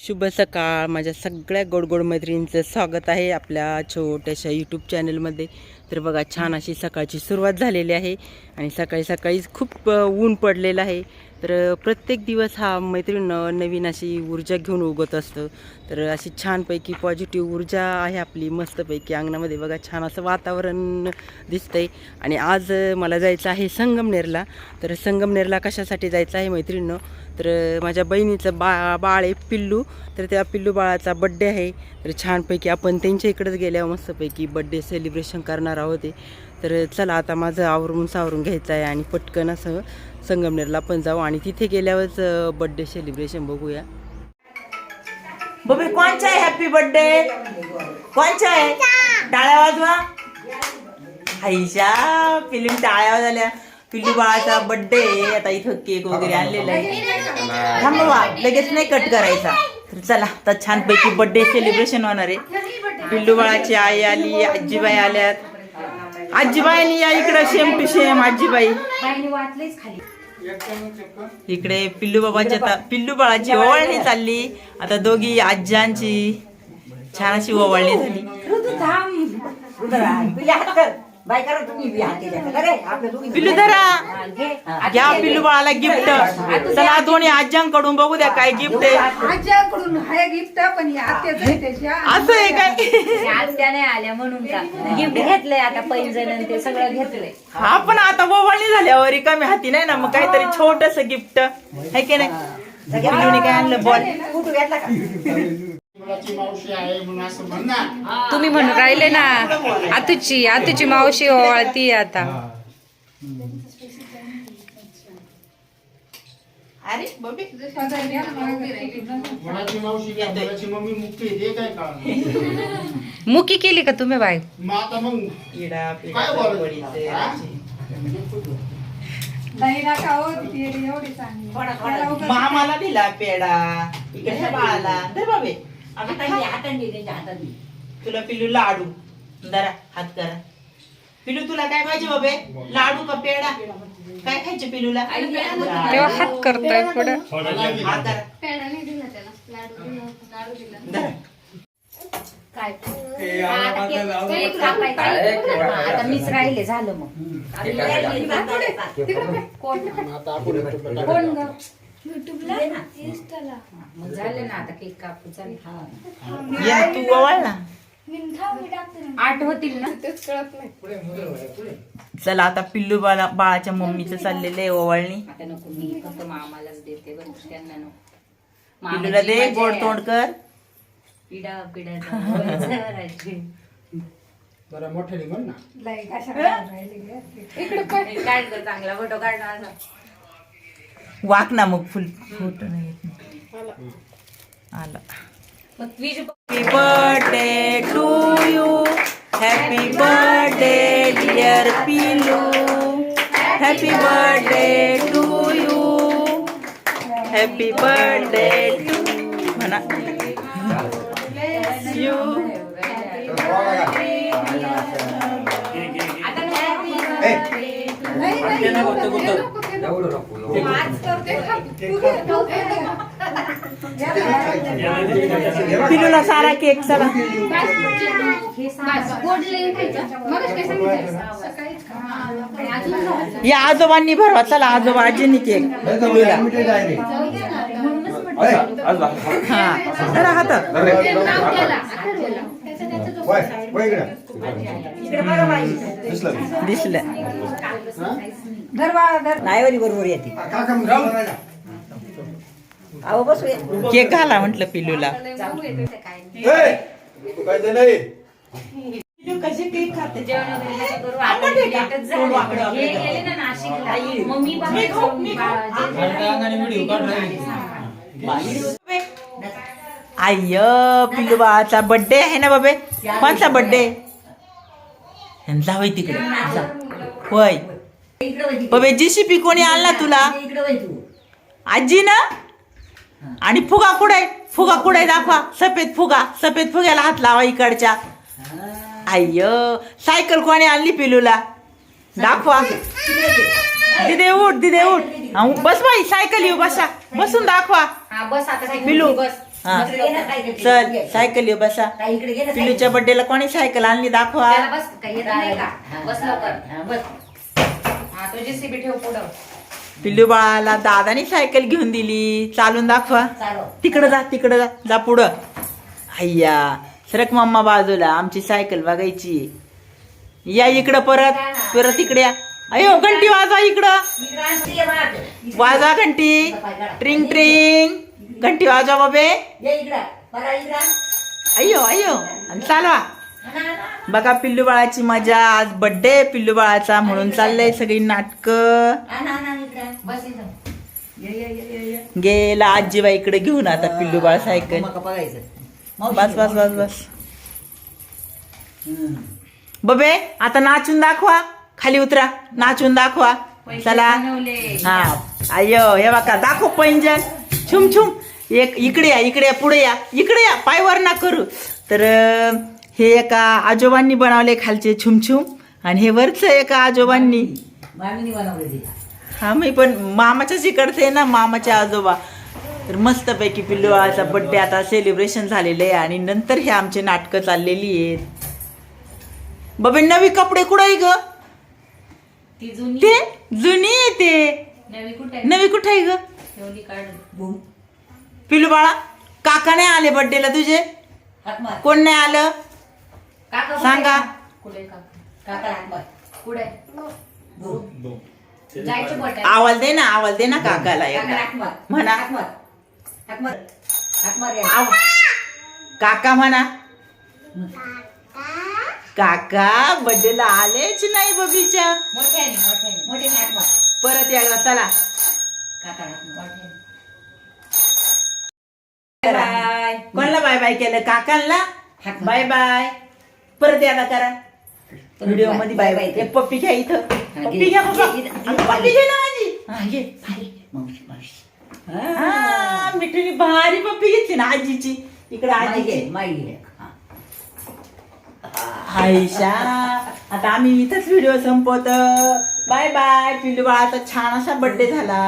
शुभ सकाळ. माझ्या सगळ्या गोडगोड मैत्रिणींचं स्वागत आहे आपल्या छोट्याशा यूट्यूब चॅनलमध्ये तर बघा छान अशी सकाळची सुरुवात झालेली आहे आणि सकाळी सकाळीच खूप ऊन पडलेलं आहे. तर प्रत्येक दिवस हा मैत्रीण नवीन अशी ऊर्जा घेऊन उगत असतं. तर अशी छानपैकी पॉझिटिव्ह ऊर्जा आहे आपली मस्तपैकी अंगणामध्ये. बघा छान असं वातावरण दिसतंय. आणि आज मला जायचं आहे संगमनेरला. तर संगमनेरला कशासाठी जायचं आहे मैत्रिणीनं तर माझ्या बहिणीचं बा बाळ आहे पिल्लू. तर त्या पिल्लू बाळाचा बड्डे आहे. तर छानपैकी आपण त्यांच्या इकडंच गेल्यावर मस्तपैकी बड्डे सेलिब्रेशन करणार आहोत ते. तर चला आता माझं आवरून सावरून घ्यायचं आहे आणि पटकन असं संगमनेरला पण जाऊ आणि तिथे गेल्यावरच बड्डे सेलिब्रेशन बघूया. बबे कोणचा आहे हॅपी बर्थडे कोणचा आहे? टाळ्या वाजवा. आईशा फिल्म टाळ्या वाजल्या. पिल्लू बाळाचा बर्थडे आता इथं केक वगैरे आणलेला आहे. थांबवा लगेच नाही कट करायचा. तर चला आता छानपैकी बड्डे सेलिब्रेशन होणार आहे. पिल्लू बाळाची आई आली आजीबाई आल्यात. आजीबाईनी या इकडं सेम टू सेम आजीबाई. इकडे पिल्लू बाबाची आता पिल्लू बाळाची ओवाळणी चालली. आता दोघी आज्यांची छान अशी ओवाळणी झाली. पिल्लू धरा. घ्या पिल्लू बाळाला गिफ्ट चला दोन्ही आज्यांकडून बघू द्या काय गिफ्ट आहे. आज्याकडून आहे गिफ्ट पण ही आत्याचं आहे त्याच्या. असं आहे काय? आज त्या नाही आल्या म्हणून का? गिफ्ट घेतलंय आता पैंजण ते सगळं घेतलंय. हा पण आता ओवाळणी झाल्यावर रिकामी हाती नाही ना मग काहीतरी छोटस गिफ्ट आहे की नाही? पिल्लूने काय आणलं? बॉल. तुम्ही म्हणून राहिले ना. आतूची आतूची मावशी ओवाळती आता. अरे बबी. मनाची मावशी घ्या मनाची मम्मी मुक्ती काय का मुकी केली का तुम्ही मग आता मग काय बोलायचं? का हो मामाला दिला पेडा इकडे बाळाला. धर बाबे. तुला पिल्लू लाडू. जरा हात करा. पिल्लू तुला काय पाहिजे बाबे? लाडू का पेडा काय खायचे पिल्लूला? तेव्हा हात करतोय पुढं हात करा धरा. आता मीच राहिले झालं मग. कोण ग? मग झालं ना आता केक कापू चालेल ये तू ओवाळ ना. आठ होतील ना? चला आता पिल्लू बाळा बाळाच्या मम्मीचं चाललेलं आहे ओवाळणी. आता नको मी फक्त मामालाच देते बरं त्यांना नको. पिल्लूला दे मामाची गोड मजा तोंड आहे. कर. पिढा पिढा करायची जरा मोठ्याने म्हण ना? इकडे पण. काढ गं चांगला फोटो काढणार वाक ना मग फुल फ़ोटो नाही येत ना. आला. Happy birthday to you happy birthday dear Pilu happy birthday to you happy birthday to म्हणा. यू पिलूला सारा केक चला या आजोबांनी भरवा चला आजोबा आजींनी केक पिलूला हा जरा हातात दिसलं धर बाळा धर केक घाला म्हटलं पिलूला. पिलू कसे केक खाते? करू आता लेटच झालं. हे गेले ना नाशिकला. मम्मी बाहेर जाऊन बा- आय पिलू बाळाचा बर्थडे आहे ना बाबे? कोणचा बर्थडे जा होय तिकडे. जा. होय. बाबे जीसीपी कोणी आणला तुला? आजी ना? आणि फुगा कुठे? फुगा कुठे दाखवा. सफेद फुगा सफेद फुग्याला हात लावा इकडच्या. आय सायकल कोणी आणली पिलूला? दाखवा. दिदे उठ दिदे उठ. हा, बस बाई सायकल येऊ बसा. बसून दाखवा. पिलू. बस. हा. चल. सायकल येऊ बसा. सायकल. बर्थडेला कोणी सायकल आणली दाखवा. त्याला बस काही येत नाही का बस लवकर हा, बस हा तुझी सीबी ठेव पुढं. पिल्लू बाळाला दादानी सायकल घेऊन दिली. चालून दाखवा. चालव. तिकडं जा तिकडं जा जा पुढं. अय्या सरक मम्मा बाजूला आमची सायकल बघायची. या इकडं परत परत इकडे या. अयो घंटी वाजवा इकडं. इकडे आणते ये माग. वाजवा घंटी. ट्रिंग ट्रिंग. घंटी वाजवा बाबे. ये इकडं. बघा इकडं. अय्यो अय्यो. आणि चालवा. आणा, आणा. बघा पिल्लू बाळाची मजा आज बर्थडे पिल्लू बाळाचा म्हणून चाललंय सगळी नाटक. गेला आजीबाई इकडे घेऊन आता पिल्लू बाळ सायकल. बस बस बस बस. बबे आता नाचून दाखवा. खाली उतरा. नाचून दाखवा. चला. हा. अय्यो हे बघा दाखव पैंजण. छुम छुम. एक इकडे या इकडे या पुढे या. इकडे या पायवर ना करू. तर हे एका आजोबांनी बनवले खालचे छुमछुम आणि हे वरच एका आजोबांनी. मामीनी बनवलं तिला हा मी पण मामाच्याच इकडचे आहे ना मामाचे आजोबा. तर मस्तपैकी पिल्लूचा बड्डे आता सेलिब्रेशन झालेलं आहे आणि नंतर हे आमचे नाटकं चाललेली आहेत. बाबे नवी कपडे कुठं आहे ग? ती जुनी. ते जुनी आहे ते. नवी कुठे आहे? ग? पिल्लू बाळा काका नाही आले बड्डेला तुझे? हात मार. कोण नाही आलं? काका कुठे? सांगा. कुठे काका? काका हात मार कुठे जायचं बोट आवाज दे ना आवाज दे ना काकाला काका एकदा. म्हणा. या. आव. काका म्हणा. काका बड्डेला आलेच नाही बबीच्या. मोठ्याने मोठ्याने मोठ्याने हात मार. परत एकदा चला. काका मोठ्याने बाय. कोणाला बाय बाय केलं? काकांना? हात बाय बाय. परत एकदा करा. व्हिडिओमध्ये बाय बाय. एक पप्पी घ्या इथं. पप्पी घ्या बाबा. पप्पी घे ना माझी. हा, घे मावशी मावशी. हा मिठूनी भारी पप्पी घेतली ना आजीची. इकडे माई आजीची. घे माई घे. हा. आयशा. आता आम्ही इथंच व्हिडिओ संपवतो. Bye bye. पिलू बाळाचा छान असा बर्थडे झाला.